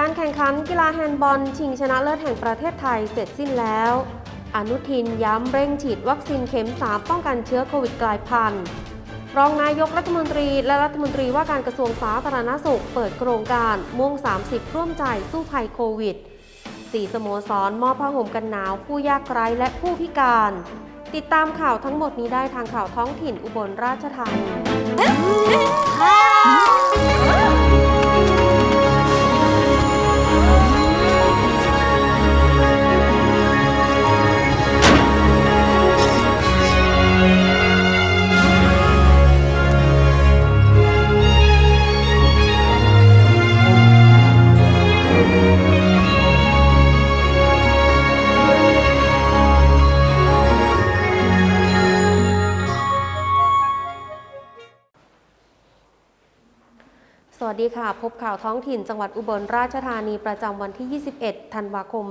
การแข่งขันกีฬาแฮนด์บอล ชิงชนะเลิศแห่งประเทศไทยเสร็จสิ้นแล้ว อนุทินย้ำเร่งฉีดวัคซีนเข็ม 3 ป้องกันเชื้อโควิดกลายพันธุ์ รองนายกรัฐมนตรีและรัฐมนตรีว่าการกระทรวงสาธารณสุขเปิดโครงการม่วง 30 ร่วมใจสู้ภัยโควิดสี่สโมสรมอบผ้าห่มกันหนาว ผู้ยากไร้และผู้พิการ ติดตามข่าวทั้งหมดนี้ได้ทางข่าวท้องถิ่นอุบลราชธานี บข่าวท้องถิ่นจังหวัดอุบลราชธานีประจำวันที่ 21 ธันวาคม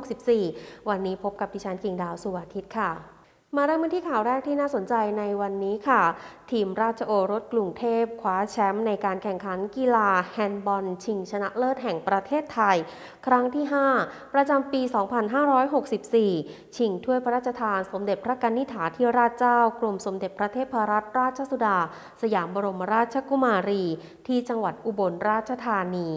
2564 วันนี้พบกับดิฉันกิ่งดาวสุวัทิตย์ค่ะ มาเริ่มกันที่ข่าวแรกที่น่าสนใจในวันนี้ค่ะ ทีมราชโอรสกรุงเทพคว้าแชมป์ในการแข่งขันกีฬาแฮนด์บอล ชิงชนะเลิศแห่งประเทศไทย ครั้งที่ 5 ประจำปี 2564 ชิงถ้วยพระราชทานสมเด็จพระกนิษฐาธิราชเจ้ากรมสมเด็จพระเทพรัตนราชสุดา สยามบรมราชกุมารี ที่จังหวัดอุบลราชธานี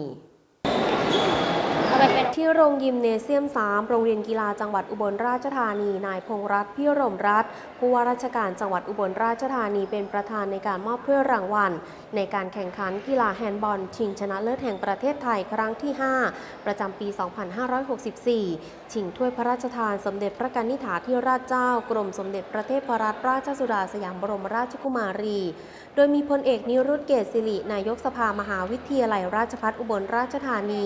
ที่โรงยิมเนเซียม 3 โรงเรียนกีฬาจังหวัดอุบลราชธานี นายพงษ์รัตน์พิรมรัตน์ผู้ว่าราชการจังหวัดอุบลราชธานีเป็นประธานในการมอบถ้วยรางวัล ในการแข่งขันกีฬาแฮนด์บอล ชิงชนะเลิศแห่งประเทศไทยครั้งที่ 5 ประจำปี 2564 ชิงถ้วยพระราชทานสมเด็จพระกนิษฐาธิราชเจ้ากรมสมเด็จพระเทพรัตนราชสุดาสยามบรมราชกุมารี โดยมีพลเอกนิรุตเกษสิรินายกสภามหาวิทยาลัยราชภัฏอุบลราชธานี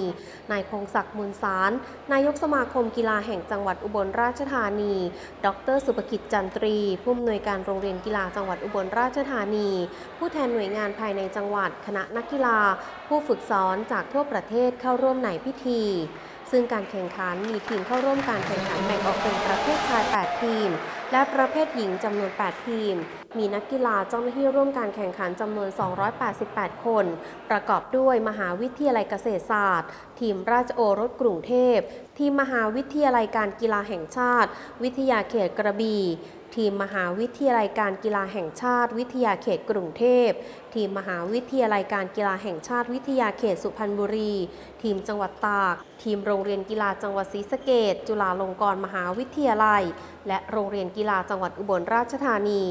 นายพงศัปักมุลสาร นายกสมาคมกีฬาแห่งจังหวัดอุบลราชธานี ดร สุภกิจจันตรี ผู้อำนวยการโรงเรียนกีฬาจังหวัดอุบลราชธานี ผู้แทนหน่วยงานภายในจังหวัด คณะนักกีฬา ผู้ฝึกสอนจากทั่วประเทศเข้าร่วมในพิธี ซึ่งการแข่งขันมีทีมเข้าร่วมการแข่งขันแบ่งออกเป็นประเภทชาย 8 ทีม และประเภทหญิงจำนวน 8 ทีม มีนักกีฬาเจ้าหน้าที่ร่วมการแข่งขันจำนวน 288 คน ประกอบด้วยมหาวิทยาลัยเกษตรศาสตร์ ทีมราชโอรสกรุงเทพ ทีมมหาวิทยาลัยการกีฬาแห่งชาติ วิทยาเขตกระบี่ทีมมหาวิทยาลัยการกีฬาแห่งชาติ วิทยาเขตกรุงเทพ ทีมมหาวิทยาลัยการกีฬาแห่งชาติวิทยาเขตสุพรรณบุรี ทีมจังหวัดตาก ทีมโรงเรียนกีฬาจังหวัดศรีสะเกษจุฬาลงกรณ์มหาวิทยาลัย และโรงเรียนกีฬาจังหวัดอุบลราชธานี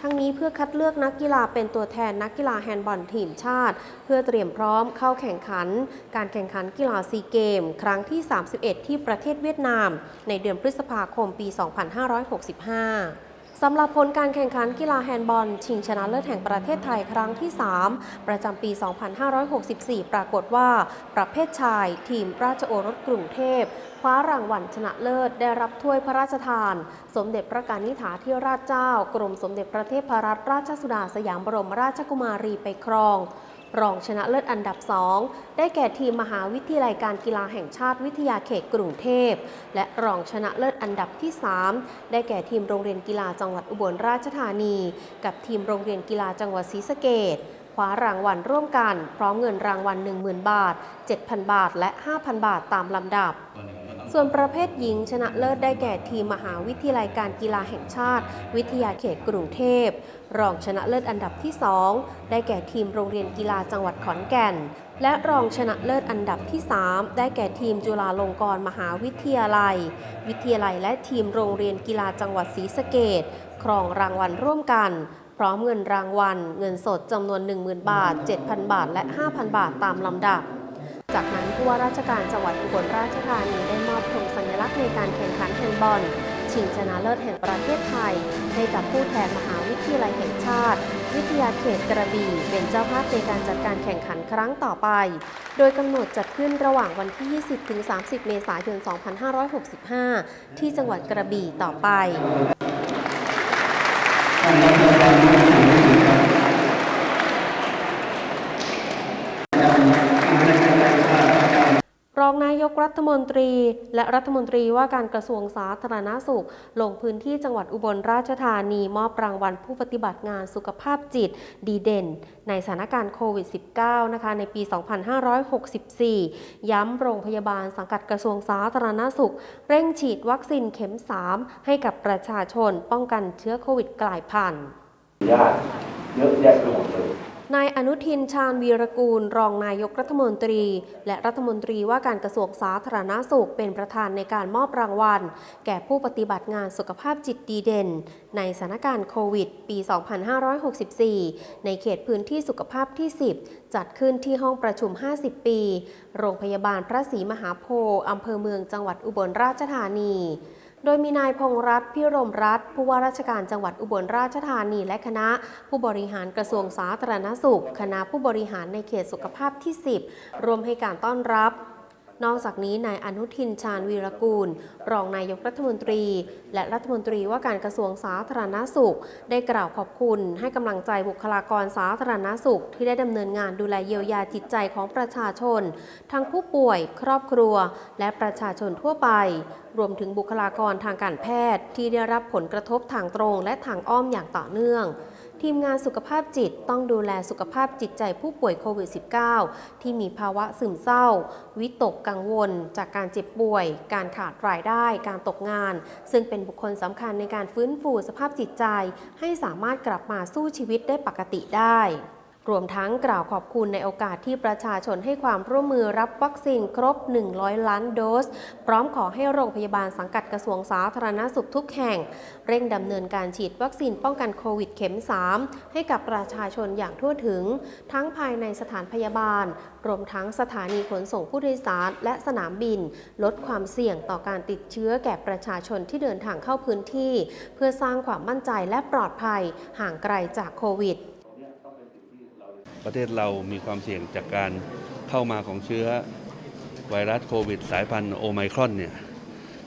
ทั้งนี้เพื่อคัดเลือกนักกีฬาเป็นตัวแทนนักกีฬาแฮนด์บอลทีมชาติ เพื่อเตรียมพร้อมเข้าแข่งขัน การแข่งขันกีฬาซีเกม ครั้งที่ 31 ที่ประเทศเวียดนาม ในเดือนพฤษภาคมปี 2565 สำหรับผลการแข่งขันกีฬาแฮนด์บอล ชิงชนะเลิศแห่งประเทศไทยครั้งที่ 3 ประจำปี 2564 ปรากฏว่า ประเภทชาย ทีมราชโอรสกรุงเทพคว้ารางวัลชนะเลิศได้รับถ้วยพระราชทาน สมเด็จพระกนิษฐาธิราชเจ้า กรมสมเด็จพระเทพรัตนราชสุดาสยามบรมราชกุมารีไปครอง รองชนะเลิศอันดับ 2 ได้แก่ทีมมหาวิทยาลัยการกีฬาแห่งชาติวิทยาเขตกรุงเทพ และรองชนะเลิศอันดับที่ 3 ได้แก่ทีมโรงเรียนกีฬาจังหวัดอุบลราชธานี กับทีมโรงเรียนกีฬาจังหวัดศรีสะเกษคว้ารางวัลร่วมกัน พร้อมเงินรางวัล 10,000 บาท 7,000 บาท และ 5,000 บาทตามลำดับ ส่วนประเภทหญิงชนะเลิศได้แก่ทีมมหาวิทยาลัยการกีฬาแห่งชาติ วิทยาเขตกรุงเทพ รองชนะเลิศอันดับที่ 2 ได้แก่ทีมโรงเรียนกีฬาจังหวัดขอนแก่น และรองชนะเลิศอันดับที่ 3 ได้แก่ทีมจุฬาลงกรณ์มหาวิทยาลัย วิทยาลัยและทีมโรงเรียนกีฬาจังหวัดศรีสะเกษครองรางวัลร่วมกันพร้อมเงินรางวัล เงินสดจำนวน 10,000 บาท 7,000 บาท และ 5,000 บาทตามลำดับ ผู้ว่าราชการจังหวัดอุบลราชธานีได้มอบธงสัญลักษณ์ในการแข่งขันแฮนด์บอลชิงชนะเลิศแห่งประเทศไทย ให้กับผู้แทนมหาวิทยาลัยแห่งชาติ วิทยาเขตกระบี่เป็นเจ้าภาพในการจัดการแข่งขันครั้งต่อไป โดยกำหนดจัดขึ้นระหว่างวันที่ 20ถึง30 เมษายน 2565 ที่จังหวัดกระบี่ต่อไป รอง องนายกรัฐมนตรี และรัฐมนตรีว่าการกระทรวงสาธารณสุข ลงพื้นที่จังหวัดอุบลราชธานีมอบรางวัลผู้ปฏิบัติงานสุขภาพจิตดีเด่น ในสถานการณ์โควิด -19 นะคะในปี 2564 ย้ำโรงพยาบาลสังกัดกระทรวงสาธารณสุข เร่งฉีดวัคซีนเข็ม 3 ให้กับประชาชนป้องกันเชื้อโควิดกลายพันธุ์ญาติเยอะแยะไปหมดเลย นายอนุทินชาญวีรกูล รองนายกรัฐมนตรี และรัฐมนตรีว่าการกระทรวงสาธารณาสุขเป็นประธานในการมอบรางวัล แก่ผู้ปฏิบัติงานสุขภาพจิตดีเด่น ในสถานการณ์โควิด ปี 2564 ในเขตพื้นที่สุขภาพที่ 10 จัดขึ้นที่ห้องประชุม 50 ปี โรงพยาบาลพระศรีมหาโพธิ์อำเภอเมืองจังหวัดอุบลราชธานี โดยมีนายพงษ์รัฐพิรมรัฐ ผู้ว่าราชการจังหวัดอุบลราชธานีและคณะ ผู้บริหารกระทรวงสาธารณสุข คณะผู้บริหารในเขตสุขภาพที่ 10 รวมให้การต้อนรับ นอกจากนี้นายอนุทินชาญวีรกูล รองนายกรัฐมนตรี และรัฐมนตรีว่าการกระทรวงสาธารณสุข ได้กล่าวขอบคุณให้กำลังใจบุคลากรสาธารณสุข ที่ได้ดำเนินงานดูแลเยียวยาจิตใจของประชาชน ทั้งผู้ป่วย ครอบครัว และประชาชนทั่วไป รวมถึงบุคลากรทางการแพทย์ที่ได้รับผลกระทบทางตรงและทางอ้อมอย่างต่อเนื่อง ทีมงานสุขภาพจิตต้องดูแลสุขภาพจิตใจผู้ป่วยโควิด -19 ที่มีภาวะซึมเศร้า วิตกกังวล จากการเจ็บป่วย การขาดรายได้ การตกงาน ซึ่งเป็นบุคคลสำคัญในการฟื้นฟูสภาพจิตใจ ให้สามารถกลับมาสู้ชีวิตได้ปกติได้ รวมทั้งกล่าวขอบคุณในโอกาสที่ประชาชนให้ความร่วมมือรับวัคซีนครบ 100 ล้านโดส พร้อมขอให้โรงพยาบาลสังกัดกระทรวงสาธารณสุขทุกแห่ง เร่งดำเนินการฉีดวัคซีนป้องกันโควิดเข็ม 3 ให้กับประชาชนอย่างทั่วถึง ทั้งภายในสถานพยาบาล รวมทั้งสถานีขนส่งผู้โดยสาร และสนามบิน ลดความเสี่ยงต่อการติดเชื้อแก่ประชาชนที่เดินทางเข้าพื้นที่ เพื่อสร้างความมั่นใจและปลอดภัยห่างไกลจากโควิด ประเทศเรามีความเสี่ยงจากการเข้ามาของเชื้อไวรัสโควิด สายพันธุ์โอไมครอนเนี่ย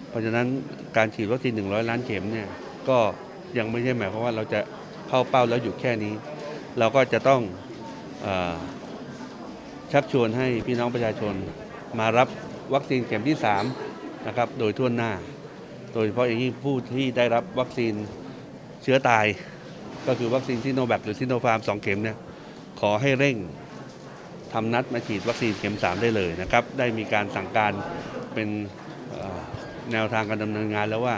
เพราะฉะนั้นการฉีดวัคซีน 100 ล้านเข็มเนี่ยก็ยังไม่ใช่หมายความว่าเราจะเข้าเป้าแล้วหยุดแค่นี้ เราก็จะต้องออชักชวนให้พี่น้องประชาชนมารับวัคซีนเข็มที่3นะครับโดยทั่วหน้า โดยเฉพาะอย่างยิ่งผู้ที่ได้รับวัคซีนเชื้อตาย ก็คือวัคซีนซิโนแวคหรือซิโนฟาร์ม 2 เข็มเนี่ย ขอให้เร่งทำนัดมาฉีดวัคซีนเข็ม 3 ได้เลยนะครับ ได้มีการสั่งการเป็นแนวทางการดำเนินงานแล้วว่า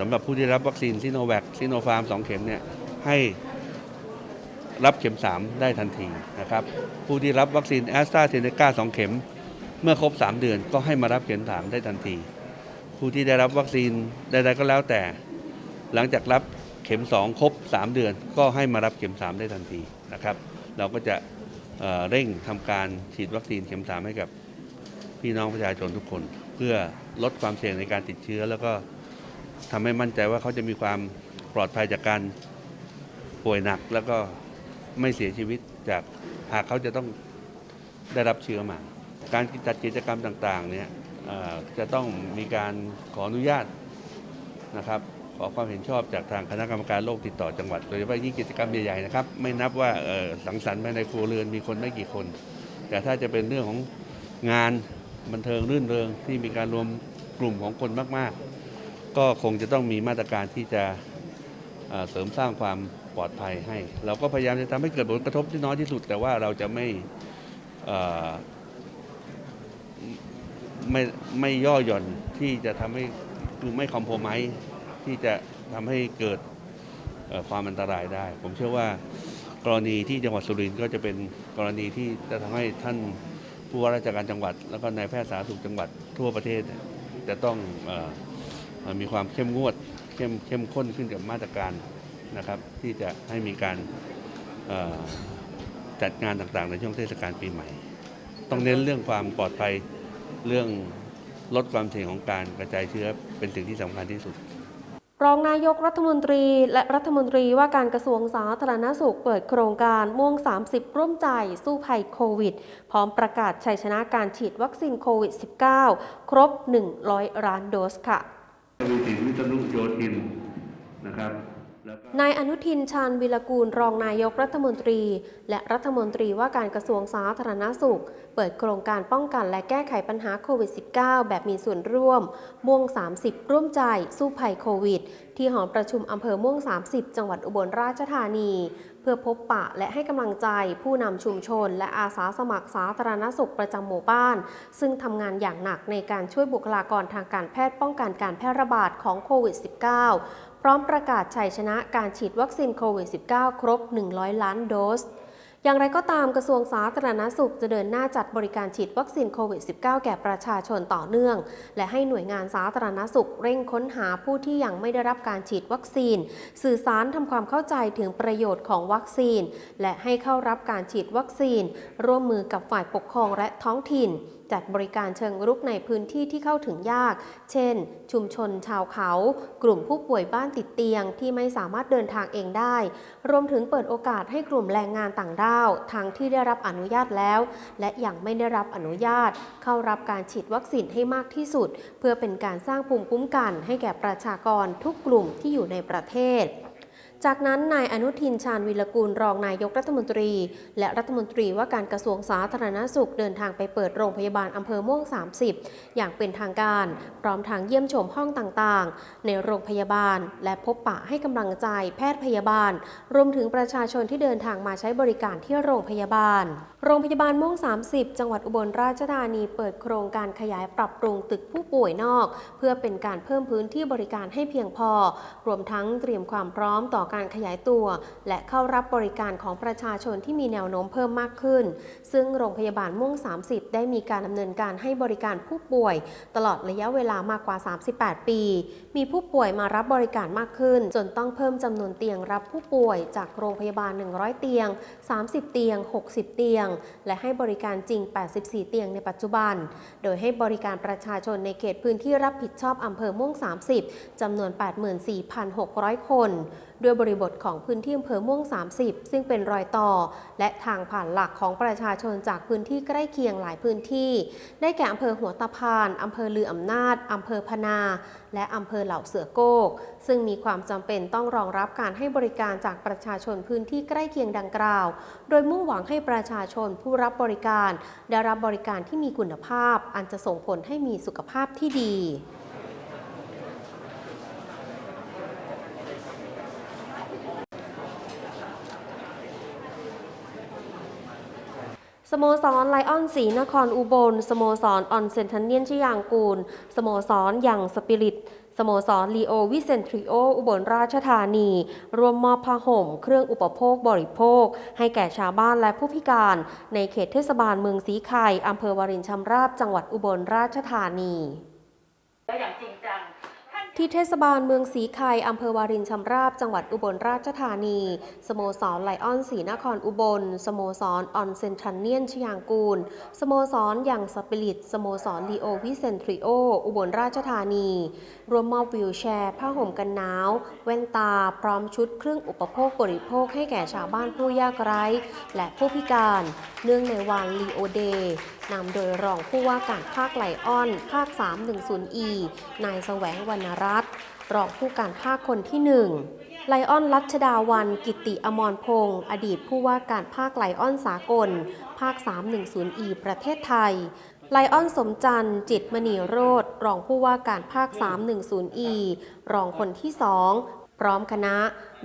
สำหรับผู้ที่รับวัคซีนซิโนแวคซิโนฟาร์ม 2 เข็มเนี่ยให้รับเข็ม 3 ได้ทันทีนะครับ ผู้ที่รับวัคซีนแอสตราเซเนกา2 เข็ม เมื่อครบ 3 เดือนก็ให้มารับเข็ม 3 ได้ทันที ผู้ที่ได้รับวัคซีนใดๆก็แล้วแต่ หลังจากรับเข็ม 2 ครบ 3 เดือน ก็ให้มารับเข็ม 3 ได้ทันทีนะครับ เราก็จะเเร่งทำการฉีดวัคซีนเข็ม3ให้กับพี่น้องประชาชนทุกคน เพื่อลดความเสี่ยงในการติดเชื้อ แล้วก็ทำให้มั่นใจว่าเขาจะมีความปลอดภัยจากการป่วยหนัก แล้วก็ไม่เสียชีวิตจากหากเขาจะต้องได้รับเชื้อมา การจัดกิจกรรมต่างๆเนี่ยจะต้องมีการขออนุญาตนะครับ ขอความเห็นชอบจากทางคณะกรรมการโรคติดต่อจังหวัด โดยเฉพาะยิ่งกิจกรรมใหญ่ๆนะครับ ไม่นับว่าสังสรรค์ภายในครัวเรือนมีคนไม่กี่คน แต่ถ้าจะเป็นเรื่องของงานบันเทิงรื่นเริงที่มีการรวมกลุ่มของคนมากๆ ก็คงจะต้องมีมาตรการที่จะเสริมสร้างความปลอดภัยให้ เราก็พยายามจะทำให้เกิดผลกระทบที่น้อยที่สุด แต่ว่าเราจะไม่ไม่ไม่ย่อหย่อนที่จะทำให้คือไม่คอมโพมไม ที่จะทำให้เกิดความอันตรายได้ ผมเชื่อว่ากรณีที่จังหวัดสุรินทร์ก็จะเป็นกรณีที่จะทำให้ท่านผู้ว่าราชการจังหวัด แล้วก็นายแพทย์สาธารณสุขจังหวัดทั่วประเทศจะต้องออมีความเข้มงวดเข้มเข้มข้นขึ้นกับมาตรการนะครับ ที่จะให้มีการจัดงานต่างๆ ในช่วงเทศกาลปีใหม่ ต้องเน้นเรื่องความปลอดภัยเรื่องลดความเสี่ยงของการกระจายเชื้อเป็นสิ่งที่สำคัญที่สุด รองนายกรัฐมนตรีและรัฐมนตรีว่าการกระทรวงสาธารณสุขเปิดโครงการม่วง 30 ร่วมใจสู้ภัยโควิด พร้อมประกาศชัยชนะการฉีดวัคซีนโควิด -19 ครบ 100ล้านโดสค่ะวีสินวิทยุโยธินนะครับ นายอนุทินชาญวิรกูลรองนายกรัฐมนตรี และรัฐมนตรีว่าการกระทรวงสาธารณสุข เปิดโครงการป้องกันและแก้ไขปัญหาโควิด -19 แบบมีส่วนร่วม ม่วง 30 ร่วมใจ สู้ภัยโควิด ที่หอประชุมอำเภอม่วง 30 จังหวัดอุบลราชธานี เพื่อพบปะและให้กำลังใจผู้นำชุมชน และอาสาสมัครสาธารณสุขประจำหมู่บ้าน ซึ่งทำงานอย่างหนักในการช่วยบุคลากรทางการแพทย์ป้องกันการแพร่ระบาดของโควิด -19 ร้อมประกาศชัยชนะการฉีดวัคซีนโควิด -19 ครบ 100 ล้านโดส อย่างไรก็ตามกระทรวงสาธารณสุขจะเดินหน้าจัดบริการฉีดวัคซีนโควิด -19 แก่ประชาชนต่อเนื่อง และให้หน่วยงานสาธารณสุขเร่งค้นหาผู้ที่ยังไม่ได้รับการฉีดวัคซีน สื่อสารทำความเข้าใจถึงประโยชน์ของวัคซีน และให้เข้ารับการฉีดวัคซีน ร่วมมือกับฝ่ายปกครองและท้องถิ่น จัดบริการเชิงรุกในพื้นที่ที่เข้าถึงยาก เช่น ชุมชนชาวเขา กลุ่มผู้ป่วยบ้านติดเตียงที่ไม่สามารถเดินทางเองได้ รวมถึงเปิดโอกาสให้กลุ่มแรงงานต่างด้าว ทั้งที่ได้รับอนุญาตแล้ว และยังไม่ได้รับอนุญาต เข้ารับการฉีดวัคซีนให้มากที่สุด เพื่อเป็นการสร้างภูมิคุ้มกันให้แก่ประชากรทุกกลุ่มที่อยู่ในประเทศ จากนั้นนายอนุทินชาญวิรกูลรองนายกรัฐมนตรี และรัฐมนตรีว่าการกระทรวงสาธารณสุขเดินทางไปเปิดโรงพยาบาลอำเภอม่วง 30 อย่างเป็นทางการ พร้อมทางเยี่ยมชมห้องต่างๆ ในโรงพยาบาล และพบปะให้กำลังใจแพทย์พยาบาล รวมถึงประชาชนที่เดินทางมาใช้บริการที่โรงพยาบาล โรงพยาบาลม่วง 30 จังหวัดอุบลราชธานีเปิดโครงการขยายปรับปรุงตึกผู้ป่วยนอก เพื่อเป็นการเพิ่มพื้นที่บริการให้เพียงพอ รวมทั้งเตรียมความพร้อมต่อการขยายตัว และเข้ารับบริการของประชาชนที่มีแนวโน้มเพิ่มมากขึ้น ซึ่งโรงพยาบาลม่วง 30 ได้มีการดำเนินการให้บริการผู้ป่วย ตลอดระยะเวลามากกว่า 38 ปี มีผู้ป่วยมารับบริการมากขึ้น จนต้องเพิ่มจำนวนเตียงรับผู้ป่วยจากโรงพยาบาล 100 เตียง 30 เตียง 60 เตียง และให้บริการจริง 84 เตียงในปัจจุบัน โดยให้บริการประชาชนในเขตพื้นที่รับผิดชอบอำเภอม่วง 30จำนวน 84,600 คน ด้วยบริบทของพื้นที่อำเภอม่วง 30 ซึ่งเป็นรอยต่อ และทางผ่านหลักของประชาชนจากพื้นที่ใกล้เคียงหลายพื้นที่ ได้แก่อำเภอหัวตะพานอำเภอลืออำนาจอำเภอพนา และอำเภอเหล่าเสือโกก ซึ่งมีความจำเป็นต้องรองรับการให้บริการจากประชาชนพื้นที่ใกล้เคียงดังกล่าว โดยมุ่งหวังให้ประชาชนผู้รับบริการ ได้รับบริการที่มีคุณภาพ อันจะส่งผลให้มีสุขภาพที่ดี สโมสรไลออนสีนครอุบล สโมสรออนเซนทันเนียนชยางกูล สโมสรอย่างสปิริต สโมสรลีโอวิเซนทริโอ อุบลราชธานี รวมมอบผ้าห่ม เครื่องอุปโภคบริโภค ให้แก่ชาวบ้านและผู้พิการ ในเขตเทศบาลเมืองสีไข่อำเภอวารินชำราบ จังหวัดอุบลราชธานี แล้วอย่างจริงจัง ที่เทศบาลเมืองสีไข่อำเภอวารินชำราบ จังหวัดอุบลราชธานี สโมสรไลออนสีนครอุบล สโมสรออนเซนทรันเนียนชยางกูล สโมสรอย่างสปิริต สโมสรลีโอวิเซนทริโอ อุบลราชธานี รวมมอบวิวแชร์ ผ้าห่มกันหนาว แว่นตา พร้อมชุดเครื่องอุปโภคบริโภคให้แก่ชาวบ้านผู้ยากไร้ และผู้พิการ เนื่องในวันลีโอเดย์ นำโดยรองผู้ว่าการภาคไลออน ภาค 310E นายแสวงวรรณรัตน์รองผู้การภาคคนที่หนึ่งไลออนรัชดาวัน กิติอมรพงศ์อดีตผู้ว่าการภาคไลออนสากล ภาค 310E ประเทศไทยไลออนสมจันทร์จิตมณีโรธรองผู้ว่าการภาค 310E รองคนที่สองพร้อมคณะ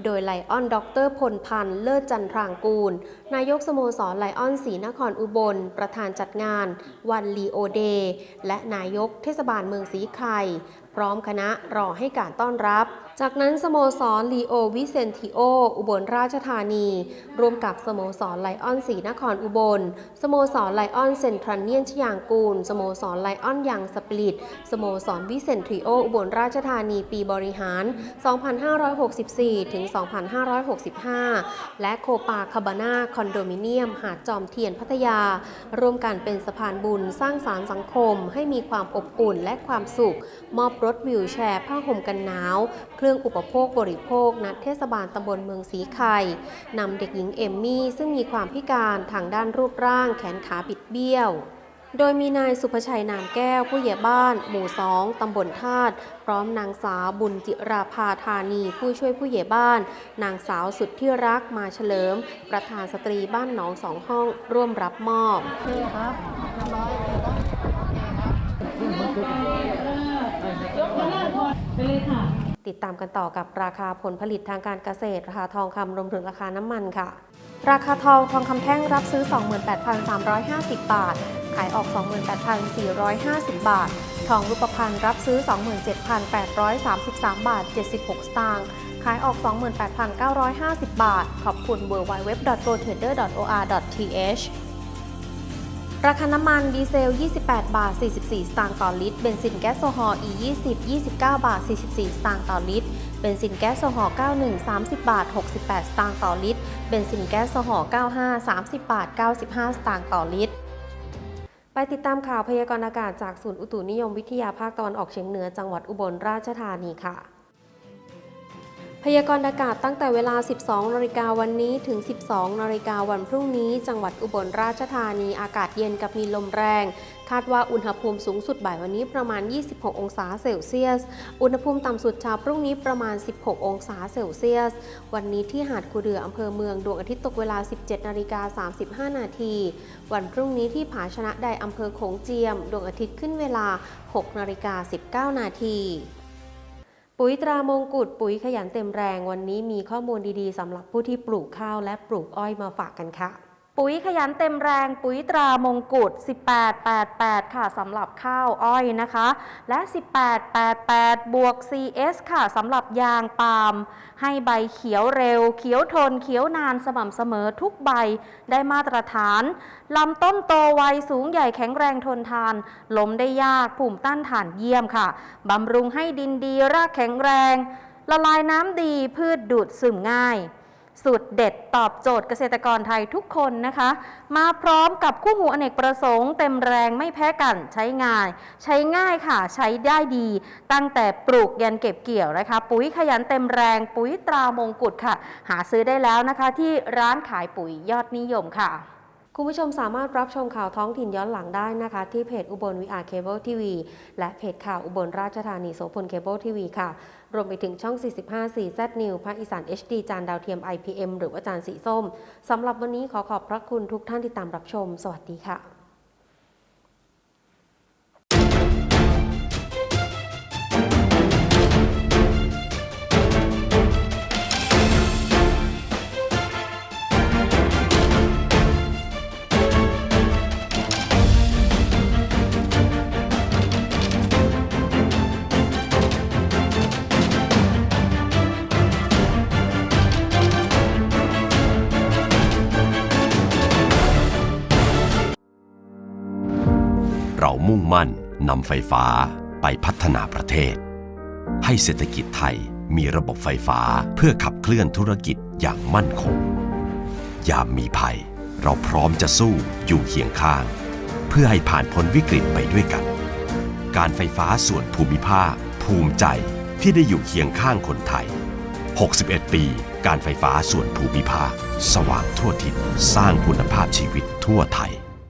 โดยไลออนด็อกเตอร์พลพันธ์เลิศจันทรางกูล นายกสโมสรไลออนศรีนครอุบล ประธานจัดงาน วันลีโอเดย์และนายกเทศบาลเมืองสีไข่พร้อมคณะรอให้การต้อนรับ จากนั้นสโมสรลีโอวิเซนติโอ อุบลราชธานีร่วมกับสโมสรไลออนศรีนครอุบล สโมสรไลออนเซนทรันเนียนชยางกูล สโมสรไลออนยังสปริต สโมสรวิเซนทริโอ อุบลราชธานีปีบริหาร 2564 ถึง2565 และโคปาคาบาน่าคอนโดมิเนียม หาดจอมเทียนพัทยา ร่วมกันเป็นสะพานบุญสร้างสารรค์สังคม ให้มีความอบอุ่นและความสุข มอบรถวิวแชร์ผ้าห่มกันหนาว เครื่องอุปโภคบริโภคณเทศบาลตำบลเมืองสีไข่นำเด็กหญิงเอมมี่ ซึ่งมีความพิการทางด้านรูปร่างแขนขาบิดเบี้ยว โดยมีนายสุภชัยนามแก้วผู้ใหญ่บ้าน หมู่สองตำบลธาตุพร้อมนางสาวบุญจิราภาธานี ผู้ช่วยผู้ใหญ่บ้าน นางสาวสุดที่รักมาเฉลิม ประธานสตรีบ้านหนองสองห้องร่วมรับมอบติดตามกันต่อกับราคาผลผลิตทางการเกษตร ราคาทองคำรวมถึงราคาน้ำมันค่ะ ราคาทองทองคำแท่งรับซื้อ 28,350 บาท ขายออก 28,450 บาท ทองรูปพรรณรับซื้อ 27,833 บาท 76 สตางค์ ขายออก 28,950 บาท ขอบคุณ w w w p r o t r a d e r o r t h ราคาน้ำมันดีเซล 28 บาท 44 สตางค์ต่อลิตร เบนซินแก๊สโซฮอล์ E20 29 บาท 44 สตางค์ต่อลิตร เบนซินแก๊สโซฮอล์91 30 บาท 68 สตางค์ต่อลิตร เบนซินแก๊สโซฮอล์95 30 บาท 95 สตางค์ต่อลิตร ไปติดตามข่าวพยากรณ์อากาศจากศูนย์อุตุนิยมวิทยาภาคตะวันออกเฉียงเหนือจังหวัดอุบลราชธานีค่ะ พยากรณ์อากาศตั้งแต่เวลา 12 นาฬิกาวันนี้ถึง 12 นาฬิกาวันพรุ่งนี้ จังหวัดอุบลราชธานีอากาศเย็นกับมีลมแรง คาดว่าอุณหภูมิสูงสุดบ่ายวันนี้ประมาณ 26 องศาเซลเซียส อุณหภูมิต่ำสุดเช้าพรุ่งนี้ประมาณ 16 องศาเซลเซียส วันนี้ที่หาดคูเรืออำเภอเมืองดวงอาทิตย์ตกเวลา 17 นาฬิกา 35 นาที วันพรุ่งนี้ที่ผาชนะใดอำเภอโขงเจียม ดวงอาทิตย์ขึ้นเวลา 6 นาฬิกา 19 นาทีปุ๋ยตรามงกุฎปุ๋ยขยันเต็มแรงวันนี้มีข้อมูลดีๆสำหรับผู้ที่ปลูกข้าวและปลูกอ้อยมาฝากกันค่ะ ปุ๋ยขยันเต็มแรงปุ๋ยตรามงกุฎ 1888 ค่ะสำหรับข้าวอ้อยนะคะ และ 1888 บวก CS ค่ะสำหรับยางปาล์มให้ใบเขียวเร็ว เขียวทนเขียวนานสม่ำเสมอทุกใบได้มาตรฐานลำต้นโตไวสูงใหญ่แข็งแรงทนทานล้มได้ยากภูมิต้านทานเยี่ยมค่ะบำรุงให้ดินดีรากแข็งแรง ละลายน้ำดีพืชดูดซึมง่าย สูตรเด็ดตอบโจทย์เกษตรกรไทยทุกคนนะคะ มาพร้อมกับคู่หูอเนกประสงค์เต็มแรงไม่แพ้กันใช้ง่าย ใช้ง่ายค่ะใช้ได้ดี ตั้งแต่ปลูกยันเก็บเกี่ยวนะคะ ปุ๋ยขยันเต็มแรง ปุ๋ยตรามงกุฎค่ะ หาซื้อได้แล้วนะคะ ที่ร้านขายปุ๋ยยอดนิยมค่ะ คุณผู้ชมสามารถรับชมข่าวท้องถิ่นย้อนหลังได้นะคะ ที่เพจอุบลวิอาเคเบิลทีวีและเพจข่าวอุบลราชธานีโสพลเคเบิลทีวีค่ะ รวมไปถึงช่อง 45 4 Z New ภาคอีสาน HD จานดาวเทียม IPM หรือว่าจานสีส้มสำหรับวันนี้ขอขอบพระคุณทุกท่านที่ตามรับชม สวัสดีค่ะ เรามุ่งมั่นนำไฟฟ้าไปพัฒนาประเทศ ให้เศรษฐกิจไทยมีระบบไฟฟ้าเพื่อขับเคลื่อนธุรกิจอย่างมั่นคง ยามมีภัย เราพร้อมจะสู้อยู่เคียงข้าง เพื่อให้ผ่านพ้นวิกฤตไปด้วยกัน การไฟฟ้าส่วนภูมิภาค ภูมิใจที่ได้อยู่เคียงข้างคนไทย 61 ปี การไฟฟ้าส่วนภูมิภาค สว่างทั่วทิศสร้างคุณภาพชีวิตทั่วไทย